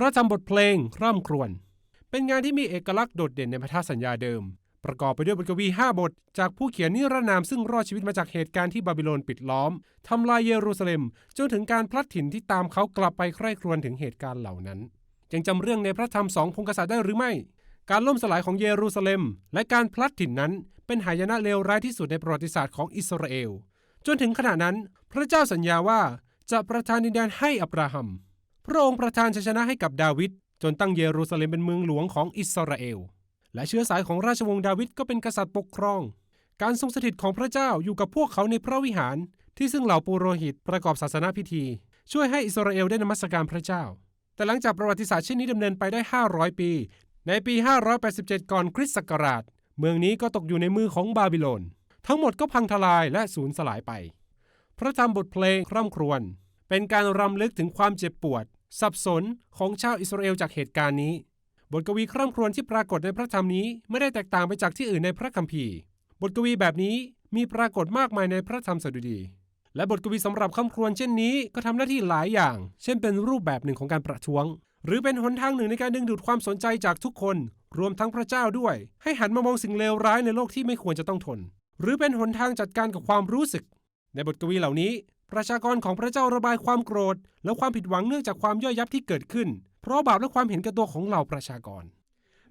พระธรรมบทเพลงร่ำครวญเป็นงานที่มีเอกลักษณ์โดดเด่นในพันธสัญญาเดิม ประกอบไปด้วยบทกวี 5 บท จากผู้เขียนนิรนามซึ่งรอดชีวิตมาจากเหตุการณ์ที่บาบิโลนปิดล้อมทำลายเยรูซาเล็ม จนถึงการพลัดถิ่นที่ตามเขากลับไปใคร่ครวญถึงเหตุการณ์เหล่านั้น ยังจำเรื่องในพระธรรมสองพงกษัตริย์ได้หรือไม่ การล่มสลายของเยรูซาเล็ม และการพลัดถิ่นนั้น เป็นหายนะเลวร้ายที่สุดในประวัติศาสตร์ของอิสราเอล จนถึงขณะนั้น พระเจ้าสัญญาว่าจะประทานดินแดนให้อับราฮัม พระองค์ประทานชัยชนะให้กับดาวิดจนตั้งเยรูซาเล็มเป็นเมืองหลวงของอิสราเอล และเชื้อสายของราชวงศ์ดาวิดก็เป็นกษัตริย์ปกครอง การทรงสถิตของพระเจ้าอยู่กับพวกเขาในพระวิหาร ที่ซึ่งเหล่าปุโรหิตประกอบศาสนาพิธี ช่วยให้อิสราเอลได้นมัสการพระเจ้า แต่หลังจากประวัติศาสตร์เช่นนี้ดำเนินไปได้ 500 ปี ในปี 587 ก่อนคริสต์ศักราช เมืองนี้ก็ตกอยู่ในมือของบาบิโลน ทั้งหมดก็พังทลายและสูญสลายไป พระธรรมบทเพลงคร่ำครวญเป็นการรำลึกถึงความเจ็บปวด สับสนของชาวอิสราเอลจากเหตุการณ์นี้ บทกวีคร่ำครวญที่ปรากฏในพระธรรมนี้ไม่ได้แตกต่างไปจากที่อื่นในพระคัมภีร์ บทกวีแบบนี้มีปรากฏมากมายในพระธรรมสดุดี และบทกวีสำหรับคำครวญเช่นนี้ก็ทำหน้าที่หลายอย่าง เช่นเป็นรูปแบบหนึ่งของการประท้วง หรือเป็นหนทางหนึ่งในการดึงดูดความสนใจจากทุกคน รวมทั้งพระเจ้าด้วย ให้หันมามองสิ่งเลวร้ายในโลกที่ไม่ควรจะต้องทน หรือเป็นหนทางจัดการกับความรู้สึก ในบทกวีเหล่านี้ ประชากรของพระเจ้าระบายความโกรธ และความผิดหวังเนื่องจากความย่อยยับที่เกิดขึ้น เพราะบาปและความเห็นแก่ตัวของเหล่าประชากร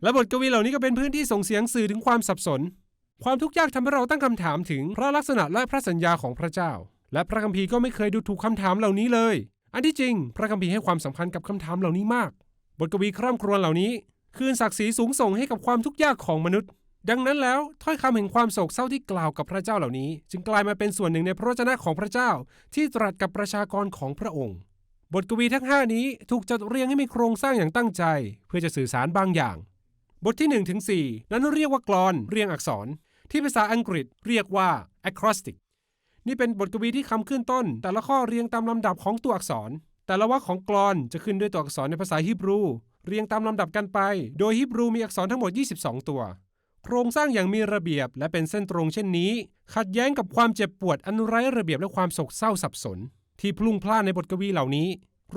และบทกวีเหล่านี้ก็เป็นพื้นที่ส่งเสียงสื่อถึงความสับสน ความทุกข์ยากทำให้เราตั้งคำถามถึงพระลักษณะและพระสัญญาของพระเจ้า และพระคัมภีร์ก็ไม่เคยดูถูกคำถามเหล่านี้เลย อันที่จริง พระคัมภีร์ให้ความสำคัญกับคำถามเหล่านี้มาก บทกวีคร่ำครวญเหล่านี้ คืนศักดิ์ศรีสูงส่งให้กับความทุกข์ยากของมนุษย์ ดังนั้นแล้วถ้อยคำแห่งความโศกเศร้าที่กล่าวกับพระเจ้าเหล่านี้ จึงกลายมาเป็นส่วนหนึ่งในพระวจนะของพระเจ้า ที่ตรัสกับประชากรของพระองค์ บทกวีทั้ง 5 นี้ถูกจัดเรียงให้มีโครงสร้างอย่างตั้งใจ เพื่อจะสื่อสารบางอย่าง บทที่1ถึง4นั้นเรียกว่ากลอนเรียงอักษร ที่ภาษาอังกฤษเรียกว่า acrostic นี่เป็นบทกวีที่คำขึ้นต้น แต่ละข้อเรียงตามลำดับของตัวอักษร แต่ละวรรคของกลอนจะขึ้นด้วยตัวอักษรในภาษาฮีบรู เรียงตามลำดับกันไป โดยฮีบรูมีอักษรทั้งหมด 22 ตัว โครงสร้างอย่างมีระเบียบและเป็นเส้นตรงเช่นนี้ ขัดแย้งกับความเจ็บปวดอันไร้ระเบียบและความโศกเศร้าสับสน ที่พลุ่งพล่านในบทกวีเหล่านี้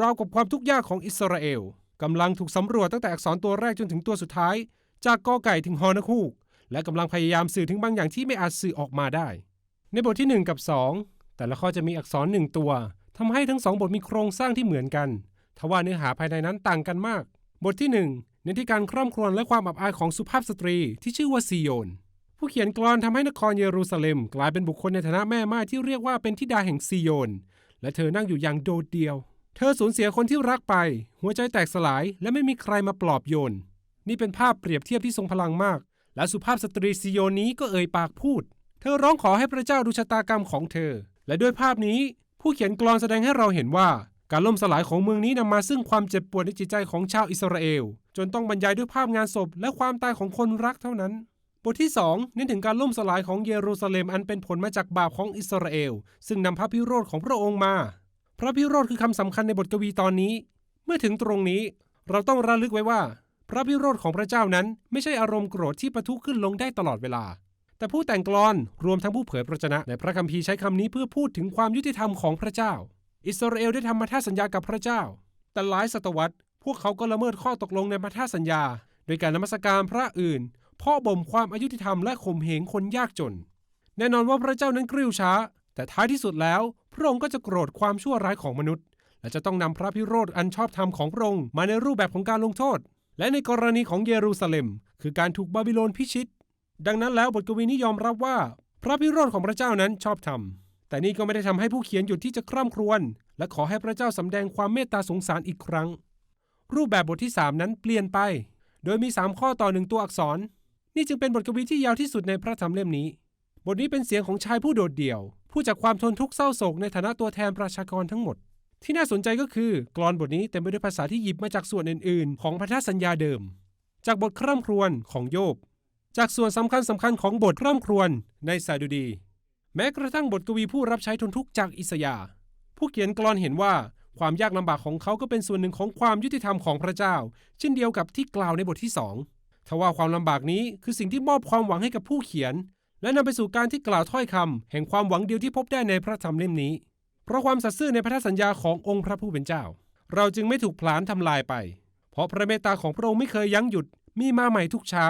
ราวกับความทุกข์ยากของอิสราเอลกำลังถูกสำรวจตั้งแต่อักษรตัวแรกจนถึงตัวสุดท้าย จากกอไก่ถึงฮอนกฮูก และกำลังพยายามสื่อถึงบางอย่างที่ไม่อาจสื่อออกมาได้ ในบทที่ 1 กับ 2 แต่ละข้อจะมีอักษรหนึ่งตัวทำให้ทั้งสองบทมีโครงสร้างที่เหมือนกัน ทว่าเนื้อหาภายในนั้นต่างกันมาก บทที่1 เน้นที่การคร่ำครวญและความอับอายของสุภาพสตรีที่ชื่อว่าซีโยน ผู้เขียนกลอนทำให้นครเยรูซาเล็ม กลายเป็นบุคคลในฐานะแม่ไม้ที่เรียกว่าเป็นธิดาแห่งซีโยน และเธอนั่งอยู่อย่างโดดเดี่ยว เธอสูญเสียคนที่รักไป หัวใจแตกสลายและไม่มีใครมาปลอบโยน นี่เป็นภาพเปรียบเทียบที่ทรงพลังมาก และสุภาพสตรีซีโยนนี้ก็เอ่ยปากพูด เธอร้องขอให้พระเจ้าดูชะตากรรมของเธอ และด้วยภาพนี้ผู้เขียนกลอนแสดงให้เราเห็นว่า การล่มสลายของเมืองนี้นำมาซึ่งความเจ็บปวดในจิตใจของชาวอิสราเอล จนต้องบรรยายด้วยภาพงานศพ และความตายของคนรักเท่านั้น บทที่ 2 เน้นถึงการล่มสลายของเยรูซาเล็มอันเป็นผลมาจากบาปของอิสราเอล ซึ่งนำพระพิโรธของพระองค์มา พระพิโรธคือคำสำคัญในบทกวีตอนนี้ เมื่อถึงตรงนี้ เราต้องระลึกไว้ว่า พระพิโรธของพระเจ้านั้น ไม่ใช่อารมณ์โกรธที่ประทุขึ้นลงได้ตลอดเวลา แต่ผู้แต่งกลอนรวมทั้งผู้เผยพระชนะในพระคัมภีร์ใช้คำนี้เพื่อพูดถึงความยุติธรรมของพระเจ้า อิสราเอลได้ทำมาท่าสัญญากับพระเจ้า แต่หลายศตวรรษ พวกเขาก็ละเมิดข้อตกลงในมาท่าสัญญา โดยการนมัสการพระอื่นเพ่อบ่มความอายุติธรรมและข่มเหงคนยากจน แน่นอนว่าพระเจ้านั้นกริ้วช้า แต่ท้ายที่สุดแล้ว พระองค์ก็จะโกรธความชั่วร้ายของมนุษย์ และจะต้องนำพระพิโรธอันชอบธรรมของพระองค์มาในรูปแบบของการลงโทษ และในกรณีของเยรูซาเล็ม คือการถูกบาบิโลนพิชิต ดังนั้นแล้วบทกวีนี้ยอมรับว่า พระพิโรธของพระเจ้านั้นชอบธรรม แต่นี่ก็ไม่ได้ทำให้ผู้เขียนหยุดที่จะคร่ำครวญและขอให้พระเจ้าสำแดงความเมตตาสงสารอีกครั้ง รูปแบบบทที่ 3 นั้นเปลี่ยนไป โดยมี 3 ข้อต่อหนึ่งตัวอักษร นี่จึงเป็นบทกวีที่ยาวที่สุดในพระธรรมเล่มนี้ บทนี้เป็นเสียงของชายผู้โดดเดี่ยว ผู้จากความทนทุกข์เศร้าโศกในฐานะตัวแทนประชากรทั้งหมด ที่น่าสนใจก็คือกลอนบทนี้เต็มไปด้วยภาษาที่หยิบมาจากส่วนอื่น ๆ ของพันธสัญญาเดิม จากบทคร่ำครวญของโยบ จากส่วนสำคัญสำคัญของบทคร่ำครวญในสาดุดี แม้กระทั่งบทกวีผู้รับใช้ทนทุกข์จากอิสยา ผู้เขียนกลอนเห็นว่าความยากลำบากของเขาก็เป็นส่วนหนึ่งของความยุติธรรมของพระเจ้า เช่นเดียวกับที่กล่าวในบทที่สองทว่าความลำบากนี้คือสิ่งที่มอบความหวังให้กับผู้เขียน และนำไปสู่การที่กล่าวถ้อยคำแห่งความหวังเดียวที่พบได้ในพระธรรมเล่มนี้ เพราะความสัตย์ซื่อในพันธสัญญาขององค์พระผู้เป็นเจ้า เราจึงไม่ถูกผลาญทำลายไป เพราะพระเมตตาของพระองค์ไม่เคยยั้งหยุดมีมาใหม่ทุกเช้า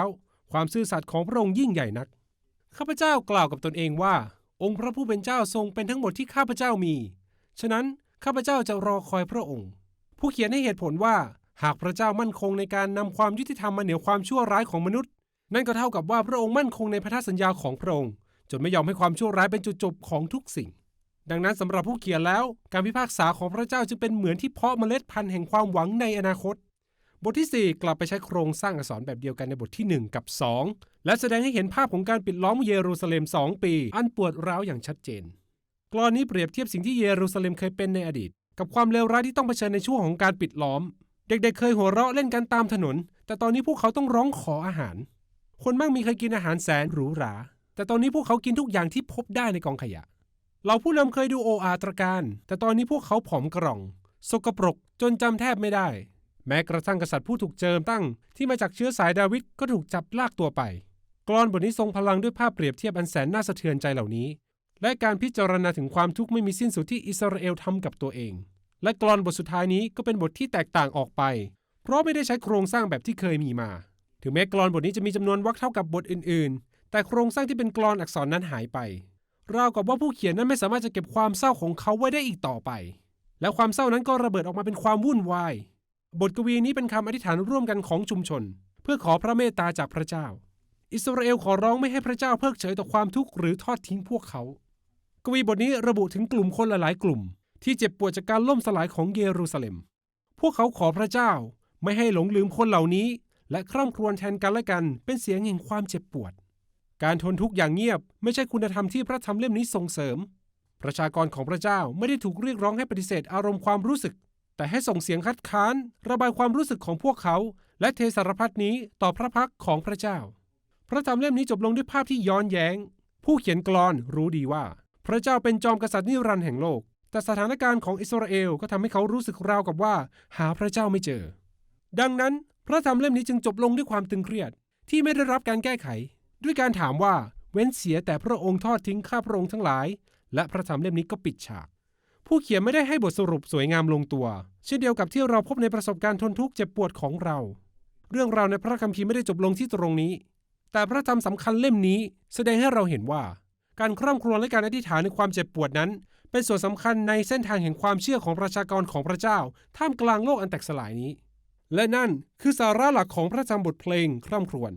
ความซื่อสัตย์ของพระองค์ยิ่งใหญ่นักข้าพเจ้ากล่าวกับตนเองว่า องค์พระผู้เป็นเจ้าทรงเป็นทั้งหมดที่ข้าพเจ้ามี ฉะนั้นข้าพเจ้าจะรอคอยพระองค์ ผู้เขียนให้เหตุผลว่า หากพระเจ้ามั่นคงในการนำความยุติธรรมมาเหนือความชั่วร้ายของมนุษย์ นั่นก็เท่ากับว่าพระองค์มั่นคงในพันธสัญญาของพระองค์ จนไม่ยอมให้ความชั่วร้ายเป็นจุดจบของทุกสิ่ง ดังนั้นสำหรับผู้เขียนแล้ว การพิพากษาของพระเจ้าจึงเป็นเหมือนที่เพาะเมล็ดพันธุ์แห่งความหวังในอนาคต บทที่ 4 กลับไปใช้โครงสร้างอักษรแบบเดียวกันในบทที่ 1 กับ 2 และแสดงให้เห็นภาพของการปิดล้อมเยรูซาเล็ม 2 ปี อันปวดร้าวอย่างชัดเจน กรอนนี้เปรียบเทียบสิ่งที่เยรูซาเล็มเคยเป็นในอดีต กับความเลวร้ายที่ต้องเผชิญในช่วงของการปิดล้อม เด็กๆเคยหัวเราะเล่นกันตามถนน แต่ตอนนี้พวกเขาต้องร้องขออาหาร คนมากมีเคยกินอาหารแสนหรูหรา แต่ตอนนี้พวกเขากินทุกอย่างที่พบได้ในกองขยะ เราผู้นำเคยดูโออาตรการ แต่ตอนนี้พวกเขาผอมกร่อง สกปรกจนจำแทบไม่ได้ แม้กระทั่งกษัตริย์ผู้ถูกเจิมตั้งที่มาจากเชื้อสายดาวิดก็ถูกจับลากตัวไป กลอนบทนี้ทรงพลังด้วยภาพเปรียบเทียบอันแสนน่าสะเทือนใจเหล่านี้ และการพิจารณาถึงความทุกข์ไม่มีสิ้นสุดที่อิสราเอลทำกับตัวเอง และกลอนบทสุดท้ายนี้ก็เป็นบทที่แตกต่างออกไป เพราะไม่ได้ใช้โครงสร้างแบบที่เคยมีมา ถึงแม้กลอนบทนี้จะมีจำนวนวรรคเท่ากับบทอื่น ๆ แต่โครงสร้างที่เป็นกลอนอักษรนั้นหายไปราวกับว่าผู้เขียนนั้นไม่สามารถจะเก็บความเศร้าของเขาไว้ได้อีกต่อไป และความเศร้านั้นก็ระเบิดออกมาเป็นความวุ่นวาย บทกวีนี้เป็นคำอธิษฐานร่วมกันของชุมชน เพื่อขอพระเมตตาจากพระเจ้า อิสราเอลขอร้องไม่ให้พระเจ้าเพิกเฉยต่อความทุกข์หรือทอดทิ้งพวกเขา กวีบทนี้ระบุถึงกลุ่มคนหลายๆ กลุ่ม ที่เจ็บปวดจากการล่มสลายของเยรูซาเล็ม พวกเขาขอพระเจ้าไม่ให้หลงลืมคนเหล่านี้ และคร่ำครวญแทนกันและกันเป็นเสียงแห่งความเจ็บปวด การทนทุกข์อย่างเงียบ ไม่ใช่คุณธรรมที่พระธรรมเล่มนี้ส่งเสริม ประชากรของพระเจ้าไม่ได้ถูกเรียกร้องให้ปฏิเสธอารมณ์ความรู้สึก แต่ให้ส่งเสียงคัดค้าน ระบายความรู้สึกของพวกเขา และเทสารพัดนี้ต่อพระพักของพระเจ้า พระธรรมเล่มนี้จบลงด้วยภาพที่ย้อนแย้ง ผู้เขียนกลอนรู้ดีว่า พระเจ้าเป็นจอมกษัตริย์นิรันดร์แห่งโลก แต่สถานการณ์ของอิสราเอลก็ทำให้เขารู้สึกราวกับว่า หาพระเจ้าไม่เจอ ดังนั้นพระธรรมเล่มนี้จึงจบลงด้วยความตึงเครียด ที่ไม่ได้รับการแก้ไข ด้วยการถามว่าเว้นเสียแต่พระองค์ทอดทิ้งข้าพระองค์ทั้งหลาย และพระธรรมเล่มนี้ก็ปิดฉาก ผู้เขียนไม่ได้ให้บทสรุปสวยงามลงตัว เช่นเดียวกับที่เราพบในประสบการณ์ทนทุกข์เจ็บปวดของเรา เรื่องราวในพระคัมภีร์ไม่ได้จบลงที่ตรงนี้ แต่พระธรรมสำคัญเล่มนี้ แสดงให้เราเห็นว่า การคร่ำครวญและการอธิษฐานในความเจ็บปวดนั้น เป็นส่วนสำคัญในเส้นทางแห่งความเชื่อของประชากรของพระเจ้า ท่ามกลางโลกอันแตกสลายนี้ และนั่นคือสาระหลักของพระธรรมบทเพลงคร่ำครวญ